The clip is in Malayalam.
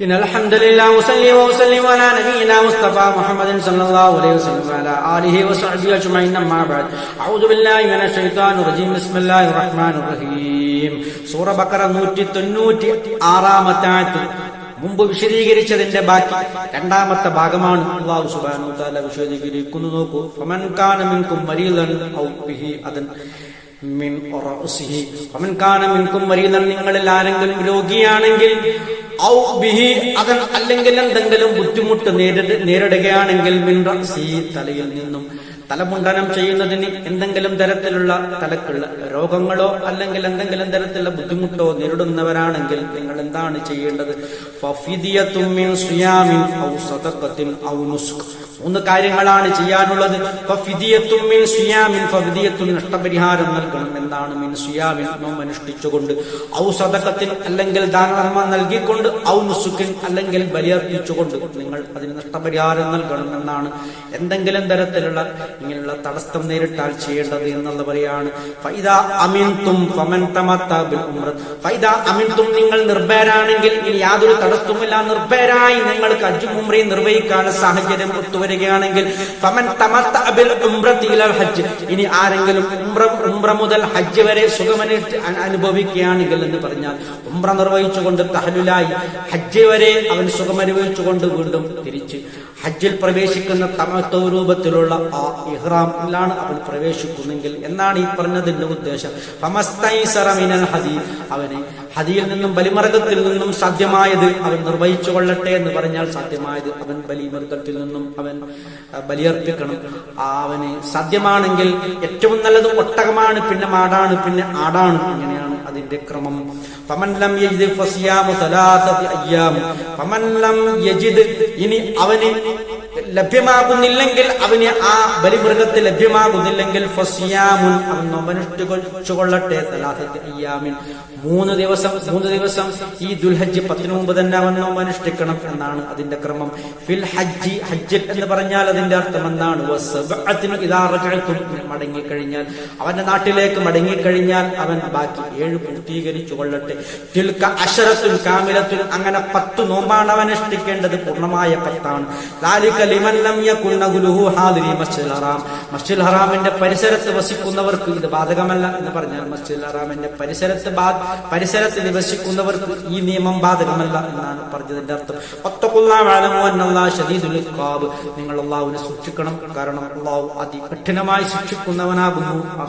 إن الحمد لله وصلي وسلم على نبينا مصطفى محمد صلى الله عليه وسلم وعلى آله وصحبه أجمعين أما بعد أعوذ بالله من الشيطان الرجيم بسم الله الرحمن الرحيم സൂറ ബക്കറ നൂറ്റി തൊണ്ണൂറ്റി ആറാമത്തെ ആയത്ത് മുമ്പ് വിശദീകരിച്ചതിന്റെ ബാക്കി രണ്ടാമത്തെ ഭാഗമാണ് അള്ളാഹു സുബ്ഹാനഹു വ തആല വിശദീകരിക്കുന്നു നോക്കൂ ഫമൻ കാന മിൻകും മരീദൻ ഔ ബിഹി അദൻ മിൻ റഅസിഹി ഫമൻ കാന മിൻകും മരീദൻ നിങ്ങളിൽ ആരെങ്കിലും രോഗിയാണെങ്കിൽ ഔ ബിഹി അല്ലെങ്കിൽ എന്തെങ്കിലും ബുദ്ധിമുട്ട് നേരിട- നേരിടുകയാണെങ്കിൽ തലയിൽ നിന്നും തലമുണ്ടനം ചെയ്യുന്നതിന് എന്തെങ്കിലും തരത്തിലുള്ള തലക്കുള്ള രോഗങ്ങളോ അല്ലെങ്കിൽ എന്തെങ്കിലും തരത്തിലുള്ള ബുദ്ധിമുട്ടോ നേരിടുന്നവരാണെങ്കിൽ നിങ്ങൾ എന്താണ് ചെയ്യേണ്ടത്? മൂന്ന് കാര്യങ്ങളാണ് ചെയ്യാനുള്ളത്. നഷ്ടപരിഹാരം നൽകണം എന്താണ് മിൻ സുയാമിൻ നോം അനുഷ്ഠിച്ചുകൊണ്ട്. ഔ സദഖത്തിൻ അല്ലെങ്കിൽ ദാനധർമ്മം നൽകിക്കൊണ്ട് ഔ നുസുക്കിൻ അല്ലെങ്കിൽ ബലിയർപ്പിച്ചുകൊണ്ട് നിങ്ങൾ അതിന് നഷ്ടപരിഹാരം നൽകണം എന്നാണ്. എന്തെങ്കിലും തരത്തിലുള്ള ഇങ്ങനെയുള്ള തടസ്സം നേരിട്ടാൽ ചെയ്യേണ്ടത് എന്നുള്ള പറയാണ് നിങ്ങൾ നിർഭയരാണെങ്കിൽ ഇനി യാതൊരു തടസ്സവുമില്ല. നിർഭയരായി നിങ്ങൾക്ക് അജു ഉംറയും നിർവഹിക്കാനുള്ള സാഹചര്യം ഒത്തുവരികയാണെങ്കിൽ ഇനി ആരെങ്കിലും ഉംറ മുതൽ ഹജ്ജ് വരെ സുഖമനുഷ്ഠ അനുഭവിക്കുകയാണെങ്കിൽ എന്ന് പറഞ്ഞാൽ ഉംറ നിർവഹിച്ചുകൊണ്ട് തഹലുലായി ഹജ്ജ് വരെ അവൻ സുഖമനുഭവിച്ചുകൊണ്ട് വീണ്ടും തിരിച്ച് ഹജ്ജിൽ പ്രവേശിക്കുന്ന തമത്വ രൂപത്തിലുള്ള ആ ഇഹ്റാമിലാണ് അവൻ പ്രവേശിക്കുന്നെങ്കിൽ. എന്നാണ് ഈ പറഞ്ഞതിന്റെ ഉദ്ദേശം. ഫമസ്തൈസറ മിനൽ ഹദി. അവന് ഹദിയിൽ നിന്നും ബലിമർഗത്തിൽ നിന്നും സാധ്യമായത് അവൻ നിർവഹിച്ചു കൊള്ളട്ടെ എന്ന് പറഞ്ഞാൽ സാധ്യമായത് അവൻ ബലിമർഗത്തിൽ നിന്നും അവൻ ബലിയർപ്പിക്കണം. അവന് സാധ്യമാണെങ്കിൽ ഏറ്റവും നല്ലത് ഒട്ടകമാണ് പിന്നെ മാടാണ് പിന്നെ ആടാണ്. ഇങ്ങനെയാണ് അതിന്റെ ക്രമം. ഇനി അവന് ലഭ്യമാകുന്നില്ലെങ്കിൽ അവന് ആ ബലിമൃഗത്തിൽ ലഭ്യമാകുന്നില്ലെങ്കിൽ ഫസിയാമുൻ അവൻ നൊമ്പനുഷ്ഠിച്ചുകൊള്ളട്ടെ അയ്യാമിൻ. മൂന്ന് ദിവസം മൂന്ന് ദിവസം ഈ ദുൽഹജ്ജ് പത്തിന് മുമ്പ് തന്നെ അവൻ നൊമ്പനുഷ്ഠിക്കണം എന്നാണ് അതിന്റെ ക്രമം. ഫിൽ ഹജ്ജി ഹജ്ജ് എന്ന് പറഞ്ഞാൽ അതിന്റെ അർത്ഥം എന്താണ് മടങ്ങിക്കഴിഞ്ഞാൽ അവന്റെ നാട്ടിലേക്ക് മടങ്ങിക്കഴിഞ്ഞാൽ അവൻ ബാക്കി ഏഴ് പൂർത്തീകരിച്ചു കൊള്ളട്ടെ. തിൽക്ക അശരത്തുൽ അങ്ങനെ പത്ത് നോമ്പാണ് അവൻ അനുഷ്ഠിക്കേണ്ടത്. പൂർണമായ പത്താണ്. താലിക്കലിം മസ്ജിദ് ഹറാമിന്റെ പരിസരത്ത് വസിക്കുന്നവർക്ക് ഇത് ബാധകമല്ല എന്ന് പറഞ്ഞാൽ മസ്ജിദ് ഹറാമിന്റെ പരിസരത്ത് പരിസരത്ത് വസിക്കുന്നവർക്ക് ഈ നിയമം ബാധകമല്ല എന്നാണ് പറഞ്ഞതിന്റെ അർത്ഥം. നിങ്ങൾ അള്ളാഹുവിനെ സൂക്ഷിക്കണം. കാരണം അള്ളാഹു അതികഠിനമായി ശിക്ഷിക്കുന്നവനാകുന്നു.